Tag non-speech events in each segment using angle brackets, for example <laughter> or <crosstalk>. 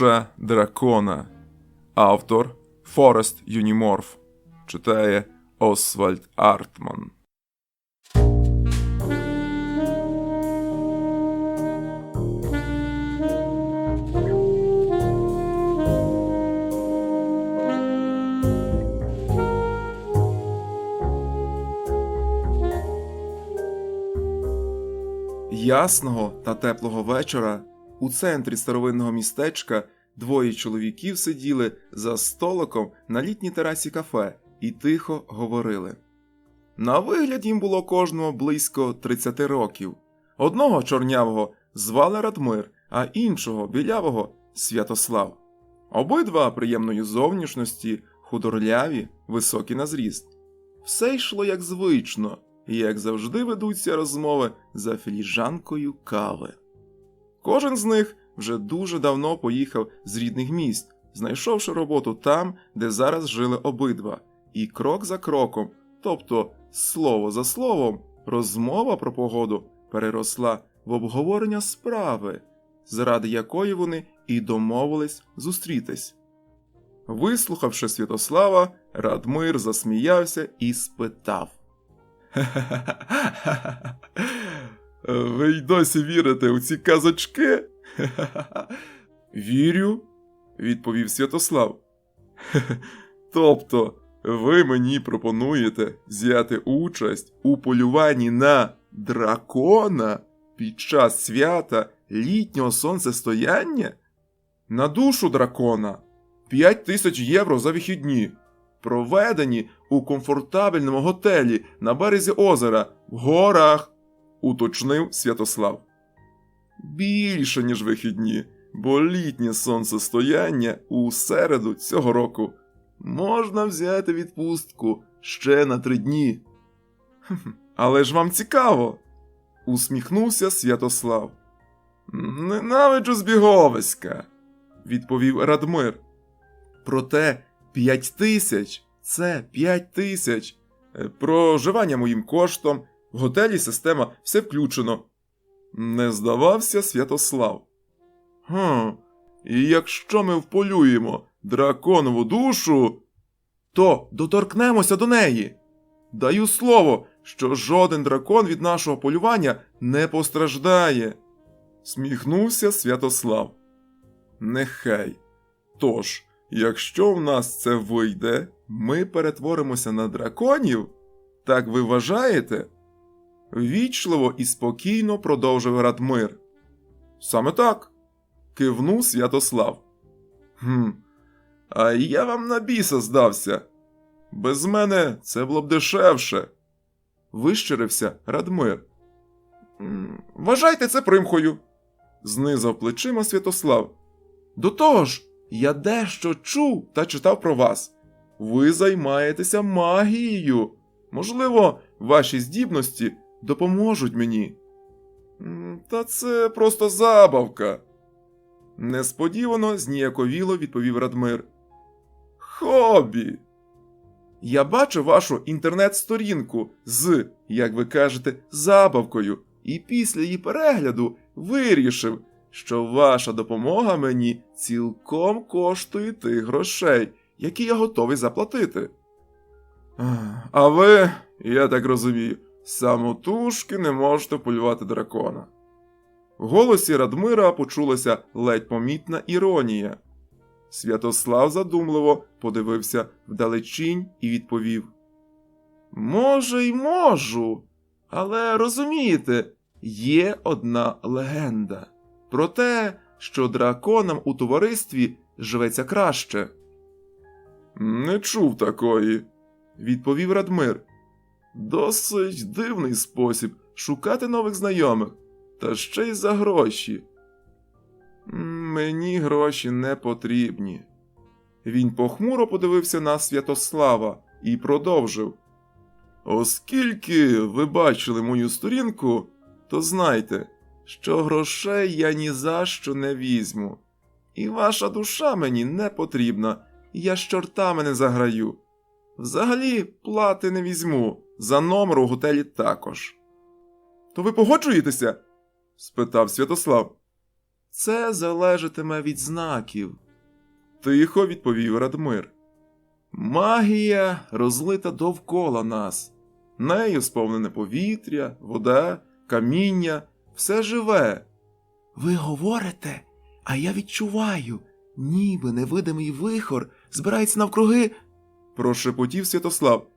Душа дракона. Автор Форест Юніморф. Читає Освальд Артман. Ясного та теплого вечора у центрі старовинного містечка двоє чоловіків сиділи за столиком на літній терасі кафе і тихо говорили. На вигляд їм було кожного близько 30 років. Одного чорнявого звали Радмир, а іншого білявого Святослав. Обидва приємної зовнішності, худорляві, високі на зріст. Все йшло як звично, і як завжди ведуться розмови за філіжанкою кави. Кожен з них вже дуже давно поїхав з рідних міст, знайшовши роботу там, де зараз жили обидва, і крок за кроком, тобто слово за словом, розмова про погоду переросла в обговорення справи, заради якої вони і домовились зустрітись. Вислухавши Святослава, Радмир засміявся і спитав. <laughs> Ви й досі вірите у ці казочки? <laughs> Вірю, відповів Святослав. <laughs> Тобто, ви мені пропонуєте взяти участь у полюванні на дракона під час свята літнього сонцестояння? На душу дракона 5 тисяч євро за вихідні, проведені у комфортабельному готелі на березі озера в горах, уточнив Святослав. Більше, ніж вихідні, бо літнє сонцестояння у середу цього року можна взяти відпустку ще на три дні. Але ж вам цікаво, усміхнувся Святослав. Ненавиджу збіговиська, відповів Радмир. Проте п'ять тисяч це п'ять тисяч. Е, Проживання моїм коштом, в готелі система все включено. Не здавався Святослав. Хм, і якщо ми вполюємо драконову душу, то доторкнемося до неї. Даю слово, що жоден дракон від нашого полювання не постраждає. Сміхнувся Святослав. Нехай. Тож, якщо в нас це вийде, ми перетворимося на драконів? Так ви вважаєте? Вічливо і спокійно продовжив Радмир. Саме так. кивнув Святослав. Хм, а я вам на біса здався. Без мене це було б дешевше. Вищирився Радмир. Вважайте це примхою, знизав плечима Святослав. До того ж, я дещо чув та читав про вас. Ви займаєтеся магією. Можливо, ваші здібності допоможуть мені. Та це просто забавка. Несподівано зніяковіло відповів Радмир. Хобі. Я бачу вашу інтернет-сторінку з, як ви кажете, забавкою, і після її перегляду вирішив, що ваша допомога мені цілком коштує тих грошей, які я готовий заплатити. А ви, я так розумію, самотужки не можете полювати дракона. В голосі Радмира почулася ледь помітна іронія. Святослав задумливо подивився вдалечінь і відповів: Може, й можу, але розумієте, є одна легенда про те, що драконам у товаристві живеться краще. Не чув такої, відповів Радмир. Досить дивний спосіб шукати нових знайомих, та ще й за гроші. Мені гроші не потрібні. Він похмуро подивився на Святослава і продовжив. Оскільки ви бачили мою сторінку, то знайте, що грошей я ні за що не візьму. І ваша душа мені не потрібна, я з чортами не заграю. Взагалі плати не візьму, за номер у готелі також. То ви погоджуєтеся? спитав Святослав. Це залежатиме від знаків. Тихо відповів Радмир. Магія розлита довкола нас. Нею сповнене повітря, вода, каміння, все живе. Ви говорите, а я відчуваю, ніби невидимий вихор збирається навкруги. прошепотів Святослав.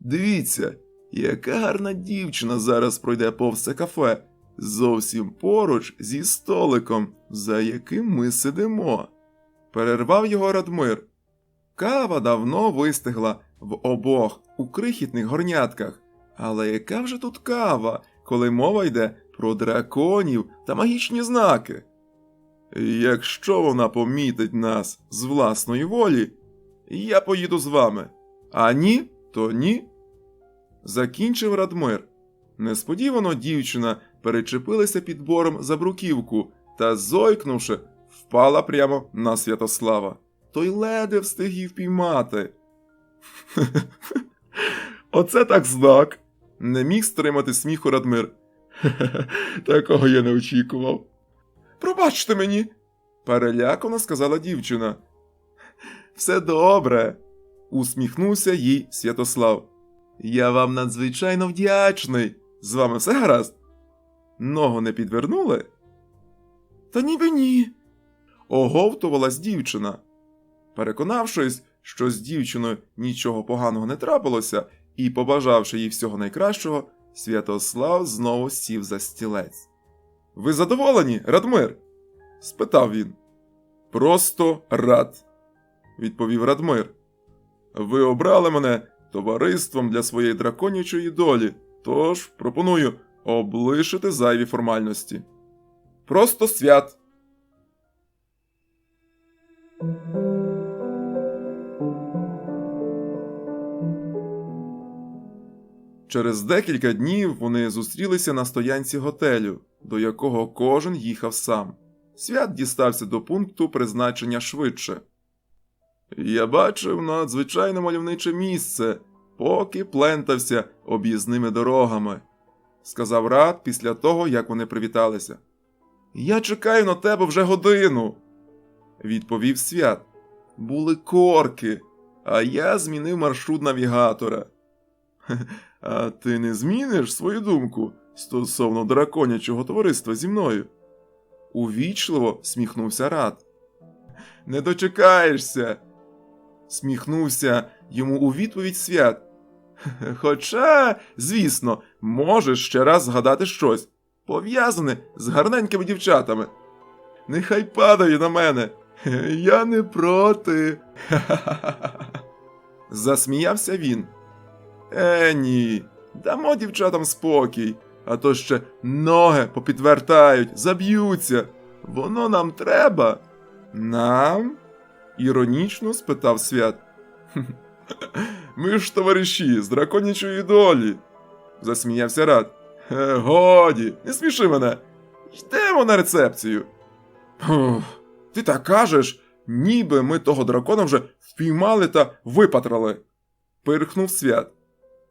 Дивіться, яка гарна дівчина зараз пройде повз це кафе, зовсім поруч зі столиком, за яким ми сидимо. Перервав його Радмир. Кава давно вистигла в обох у крихітних горнятках. Але яка вже тут кава, коли мова йде про драконів та магічні знаки? Якщо вона помітить нас з власної волі, я поїду з вами. А ні, то ні. Закінчив Радмир. Несподівано дівчина перечепилася підбором за бруківку та, зойкнувши, впала прямо на Святослава. Той ледве встиг її впіймати. <laughs> Оце так знак. Не міг стримати сміху Радмир. <laughs> Такого я не очікував. Пробачте мені, перелякано сказала дівчина. <laughs> Все добре, усміхнувся їй Святослав. Я вам надзвичайно вдячний. З вами все гаразд? Ногу не підвернули? Та ніби ні. Оговтувалась дівчина. Переконавшись, що з дівчиною нічого поганого не трапилося, і побажавши їй всього найкращого, Святослав знову сів за стілець. Ви задоволені, Радмир? спитав він. Просто рад, відповів Радмир. Ви обрали мене товариством для своєї драконячої долі, тож пропоную облишити зайві формальності. Просто свят. Через декілька днів вони зустрілися на стоянці готелю, до якого кожен їхав сам. Свят дістався до пункту призначення швидше. Я бачив надзвичайно мальовниче місце, поки плентався об'їзними дорогами, сказав Рад після того, як вони привіталися. Я чекаю на тебе вже годину, відповів свят. Були корки, а я змінив маршрут навігатора. <laughs> А ти не зміниш свою думку стосовно драконячого товариства зі мною? Увічливо сміхнувся Рад. Не дочекаєшся. Сміхнувся йому у відповідь свят. <laughs> Хоча, звісно, можеш ще раз згадати щось, пов'язане з гарненькими дівчатами. Нехай падає на мене. <laughs> Я не проти. <laughs> Засміявся він. Е, ні, дамо дівчатам спокій, а то ще ноги попідвертають, заб'ються. Воно нам треба. Нам? Іронічно спитав свят. Ми ж товариші з драконячої долі, засміявся Рад. Е, годі, не сміши мене. Йдемо на рецепцію. Ти так кажеш, ніби ми того дракона вже впіймали та випатрали, пирхнув свят.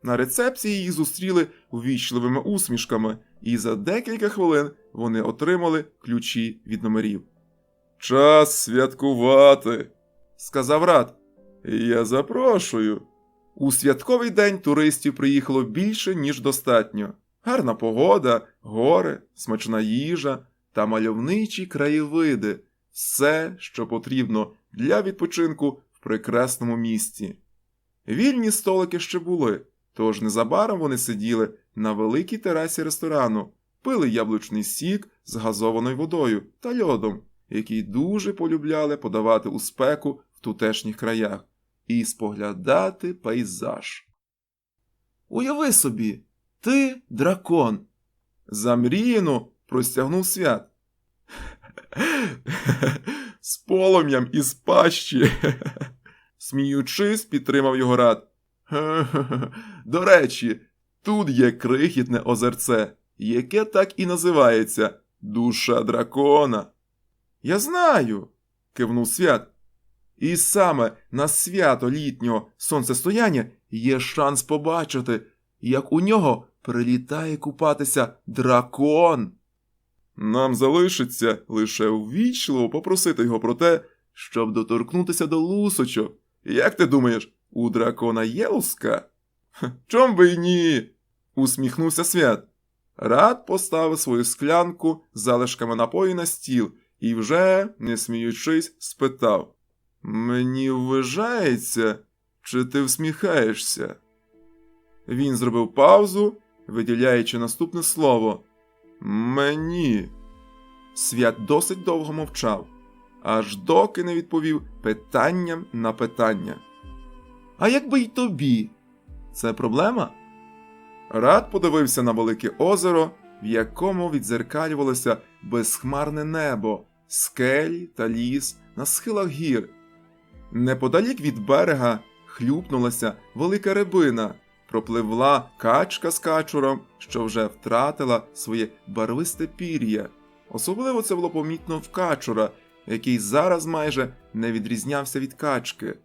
На рецепції їх зустріли увічливими усмішками, і за декілька хвилин вони отримали ключі від номерів. Час святкувати, сказав Рад. Я запрошую. У святковий день туристів приїхало більше, ніж достатньо. Гарна погода, гори, смачна їжа та мальовничі краєвиди все, що потрібно для відпочинку в прекрасному місті. Вільні столики ще були, тож незабаром вони сиділи на великій терасі ресторану, пили яблучний сік з газованою водою та льодом, який дуже полюбляли подавати у спеку в тутешніх краях, і споглядати пейзаж. Уяви собі, ти дракон. Замріяно простягнув свят. З полум'ям із пащі. Сміючись, підтримав його рад. До речі, тут є крихітне озерце, яке так і називається Душа дракона. Я знаю, кивнув свят. І саме на свято літнього сонцестояння є шанс побачити, як у нього прилітає купатися дракон. Нам залишиться лише ввічливо попросити його про те, щоб доторкнутися до лусочок. Як ти думаєш, у дракона є луска? Чом би й ні? усміхнувся свят. Рад поставив свою склянку з залишками напою на стіл і вже, не сміючись, спитав: Мені вважається, чи ти всміхаєшся? Він зробив паузу, виділяючи наступне слово Мені. Свят досить довго мовчав, аж доки не відповів питанням на питання. А якби й тобі? Це проблема? Рад подивився на велике озеро, в якому відзеркалювалося безхмарне небо, скелі та ліс на схилах гір. Неподалік від берега хлюпнулася велика рибина, пропливла качка з качуром, що вже втратила своє барвисте пір'я. Особливо це було помітно в качура, який зараз майже не відрізнявся від качки.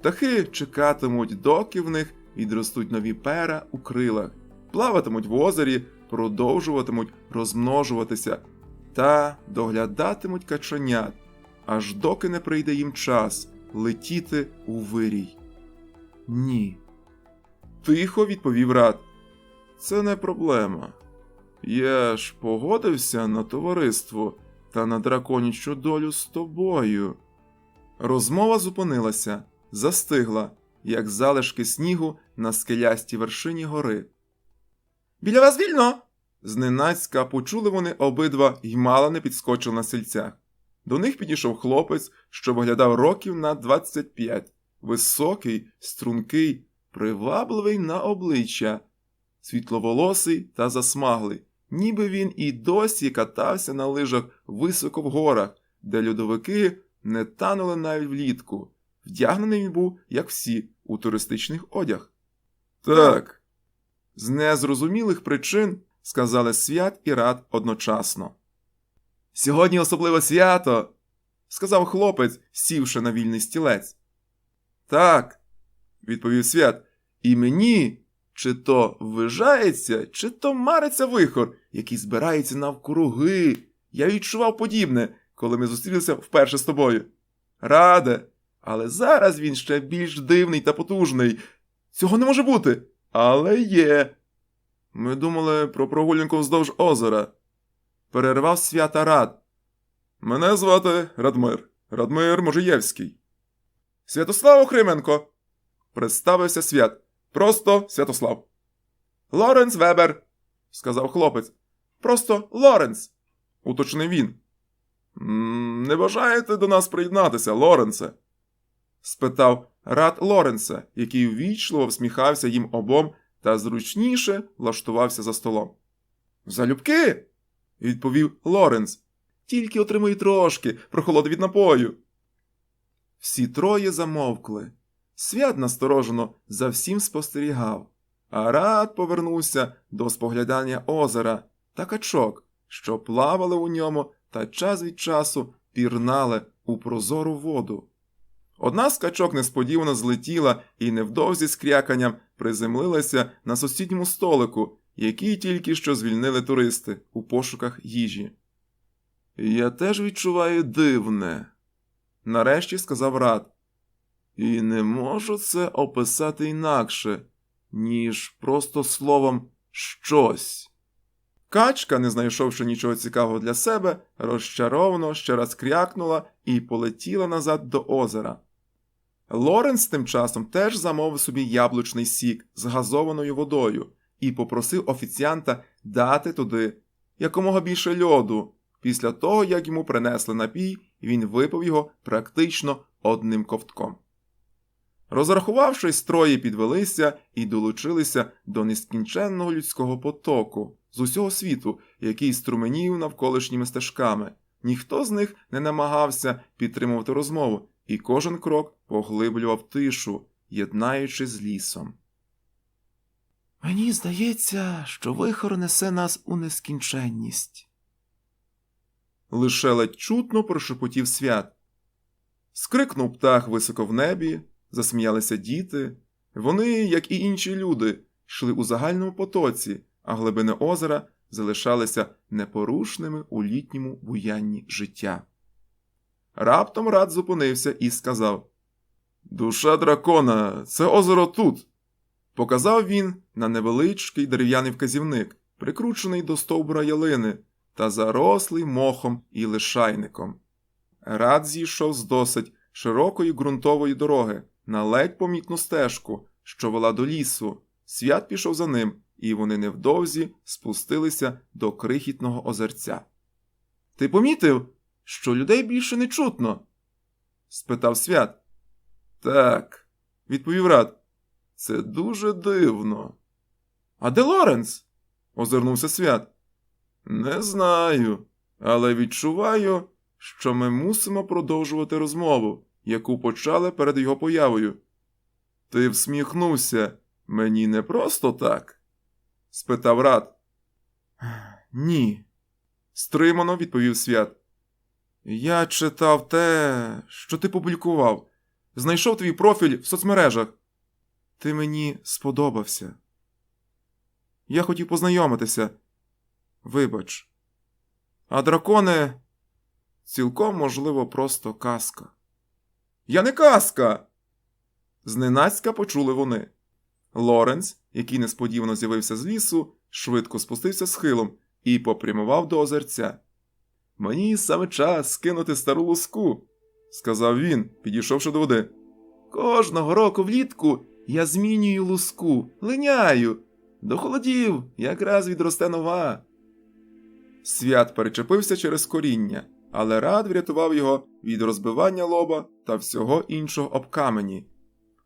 Птахи чекатимуть, доки в них відростуть нові пера у крилах, плаватимуть в озері, продовжуватимуть розмножуватися та доглядатимуть каченят, аж доки не прийде їм час летіти у вирій. Ні. Тихо відповів рад. Це не проблема. Я ж погодився на товариство та на драконячу долю з тобою. Розмова зупинилася, застигла, як залишки снігу на скелястій вершині гори. Біля вас вільно. Зненацька почули вони обидва й мало не підскочили на сільцях. До них підійшов хлопець, що виглядав років на 25, високий, стрункий, привабливий на обличчя, світловолосий та засмаглий, ніби він і досі катався на лижах високо в горах, де льодовики не танули навіть влітку. Вдягнений він був, як всі, у туристичний одяг. Так. З незрозумілих причин сказали свят і рад одночасно. Сьогодні особливе свято, сказав хлопець, сівши на вільний стілець. Так, відповів свят, і мені чи то ввижається, чи то мариться вихор, який збирається навкруги. Я відчував подібне, коли ми зустрілися вперше з тобою. Раде, але зараз він ще більш дивний та потужний. Цього не може бути, але є. Ми думали про прогулянку вздовж озера. Перервав свята рад. Мене звати Радмир. Радмир Можиєвський. Святослав Охрименко. Представився свят. Просто Святослав. Лоренс Вебер, сказав хлопець. Просто Лоренс, уточнив він. Не бажаєте до нас приєднатися, Лоренсе? спитав рад Лоренса, який ввічливо всміхався їм обом та зручніше влаштувався за столом. Залюбки, відповів Лоренс. Тільки отримуй трошки, прохолоди від напою. Всі троє замовкли. Свят насторожено за всім спостерігав, а рад повернувся до споглядання озера та качок, що плавали у ньому та час від часу пірнали у прозору воду. Одна з качок несподівано злетіла і невдовзі з кряканням приземлилася на сусідньому столику, який тільки що звільнили туристи у пошуках їжі. Я теж відчуваю дивне, нарешті сказав Рад. І не можу це описати інакше, ніж просто словом щось. Качка, не знайшовши нічого цікавого для себе, розчаровано ще раз крякнула і полетіла назад до озера. Лоренс тим часом теж замовив собі яблучний сік з газованою водою і попросив офіціанта дати туди якомога більше льоду. Після того, як йому принесли напій, він випив його практично одним ковтком. Розрахувавшись, троє підвелися і долучилися до нескінченного людського потоку з усього світу, який струменів навколишніми стежками. Ніхто з них не намагався підтримувати розмову, і кожен крок поглиблював тишу, єднаючи з лісом. Мені здається, що вихор несе нас у нескінченність. Лише ледь чутно прошепотів свят. Скрикнув птах високо в небі, засміялися діти. Вони, як і інші люди, йшли у загальному потоці, а глибини озера залишалися непорушними у літньому буянні життя. Раптом рад зупинився і сказав: Душа дракона, це озеро тут. Показав він на невеличкий дерев'яний вказівник, прикручений до стовбура ялини та зарослий мохом і лишайником. Рад зійшов з досить широкої ґрунтової дороги на ледь помітну стежку, що вела до лісу. Свят пішов за ним, і вони невдовзі спустилися до крихітного озерця. Ти помітив, що людей більше не чутно? спитав свят. Так, відповів Рад. Це дуже дивно. А де Лоренс? озирнувся свят. Не знаю, але відчуваю, що ми мусимо продовжувати розмову, яку почали перед його появою. Ти всміхнувся мені не просто так? спитав Рад. Ні, стримано відповів свят. Я читав те, що ти публікував. Знайшов твій профіль в соцмережах. Ти мені сподобався. Я хотів познайомитися. Вибач. А дракони цілком, можливо, просто казка. Я не казка. Зненацька почули вони. Лоренс, який несподівано з'явився з лісу, швидко спустився схилом і попрямував до озерця. Мені саме час скинути стару луску, сказав він, підійшовши до води. Кожного року влітку я змінюю луску, линяю. До холодів якраз відросте нова. Свят перечепився через коріння, але рад врятував його від розбивання лоба та всього іншого об камені.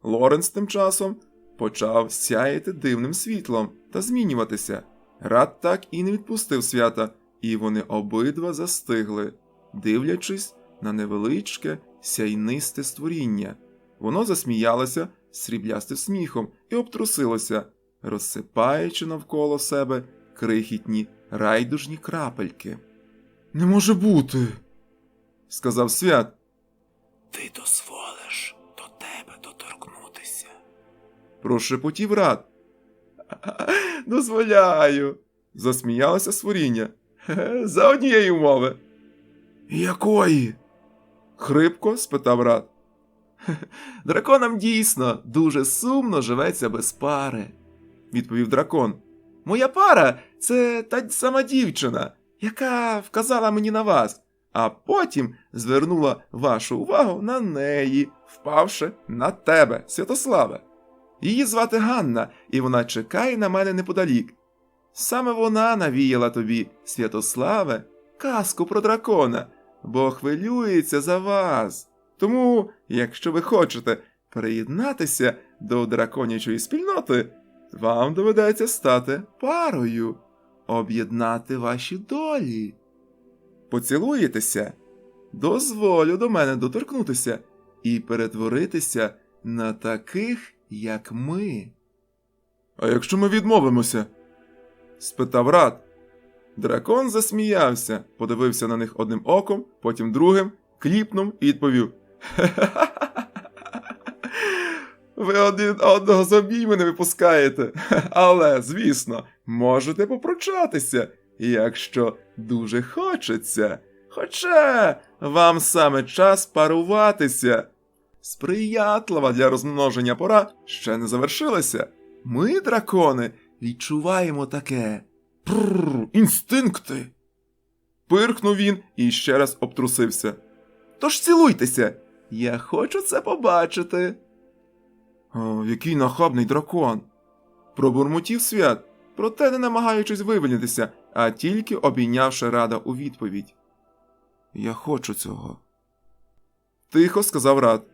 Лоренс тим часом почав сяяти дивним світлом та змінюватися. Рад так і не відпустив свята, і вони обидва застигли, дивлячись на невеличке сяйнисте створіння. Воно засміялося сріблястим сміхом і обтрусилося, розсипаючи навколо себе крихітні райдужні крапельки. Не може бути, сказав свят. Ти дозволиш до тебе доторкнутися. Прошепотів рад. <laughs> Дозволяю. засміялося створіння. <laughs> За однієї умови. Якої? хрипко спитав рад. <laughs> Драконам дійсно дуже сумно живеться без пари, відповів дракон. Моя пара це та сама дівчина, яка вказала мені на вас, а потім звернула вашу увагу на неї, впавши на тебе, Святославе. Її звати Ганна, і вона чекає на мене неподалік. Саме вона навіяла тобі, Святославе, казку про дракона, бо хвилюється за вас. Тому, якщо ви хочете приєднатися до драконячої спільноти, вам доведеться стати парою, об'єднати ваші долі. Поцілуєтеся, дозволю до мене доторкнутися і перетворитися на таких, як ми. А якщо ми відмовимося? спитав рад. Дракон засміявся, подивився на них одним оком, потім другим, кліпнув і відповів: <laughs> Ви один одного з обійми не випускаєте, <laughs> але, звісно, можете попрочатися, якщо дуже хочеться. Хоча вам саме час паруватися. Сприятлива для розмноження пора ще не завершилася. Ми, дракони, відчуваємо таке. Прррр, інстинкти. Пирхнув він і ще раз обтрусився. Тож цілуйтеся. Я хочу це побачити. О, який нахабний дракон. Пробурмотів свят, проте не намагаючись вивільнитися, а тільки обійнявши рада у відповідь. Я хочу цього. Тихо сказав рад.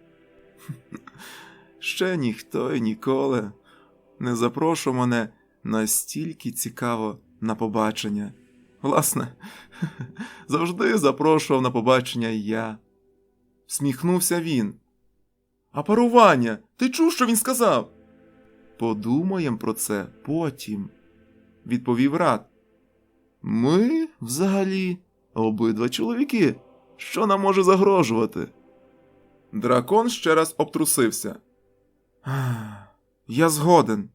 Ще ніхто і ніколи не запрошував мене настільки цікаво на побачення. Власне, <laughs> завжди запрошував на побачення я. Сміхнувся він. А парування, ти чув, що він сказав? Подумаєм про це потім, відповів рад. Ми, взагалі, обидва чоловіки. Що нам може загрожувати? Дракон ще раз обтрусився. Я згоден,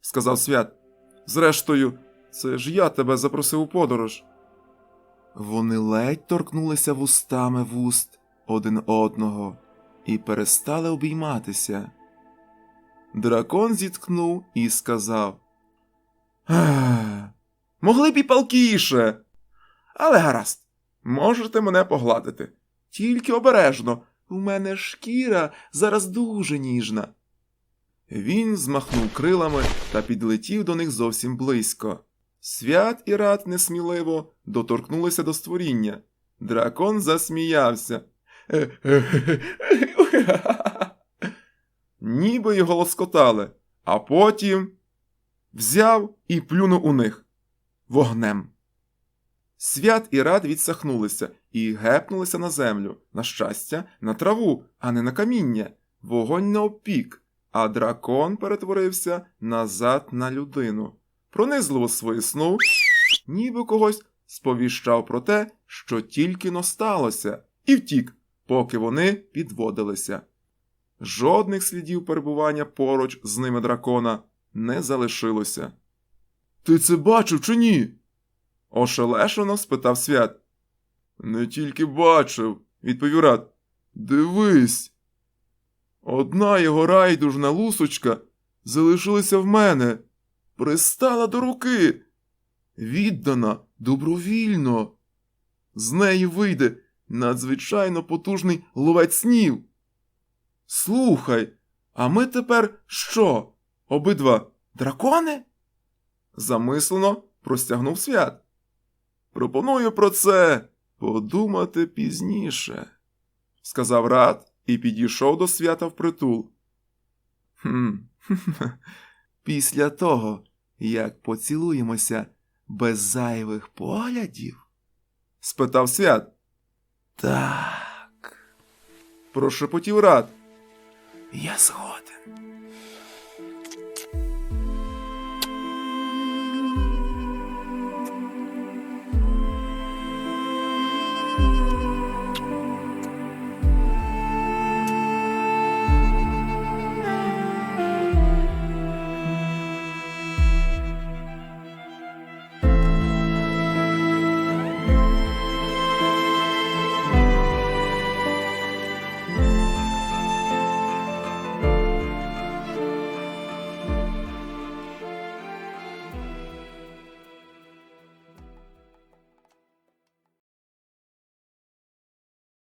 сказав свят. Зрештою, Це ж я тебе запросив у подорож. Вони ледь торкнулися вустами вуст один одного і перестали обійматися. Дракон зіткнув і сказав: «Ех, Могли б і палкіше. Але гаразд, можете мене погладити. Тільки обережно, у мене шкіра зараз дуже ніжна. Він змахнув крилами та підлетів до них зовсім близько. Свят і рад несміливо доторкнулися до створіння. Дракон засміявся. Ніби його лоскотали, а потім взяв і плюнув у них вогнем. Свят і рад відсахнулися і гепнулися на землю, на щастя, на траву, а не на каміння. Вогонь не опік, а дракон перетворився назад на людину. Пронизливо свиснув, ніби когось сповіщав про те, що тільки но сталося, і втік, поки вони підводилися. Жодних слідів перебування поруч з ними дракона не залишилося. Ти це бачив чи ні? ошелешено спитав свят. Не тільки бачив, відповів рад. Дивись. Одна його райдужна лусочка залишилася в мене, пристала до руки. Віддана добровільно. З неї вийде надзвичайно потужний ловець снів. Слухай, а ми тепер що? Обидва дракони? Замислено простягнув свят. Пропоную про це подумати пізніше, сказав рад і підійшов до свята впритул. Хм, <laughs> після того, як поцілуємося без зайвих поглядів? спитав свят. Так. Прошепотів рад. Я згоден.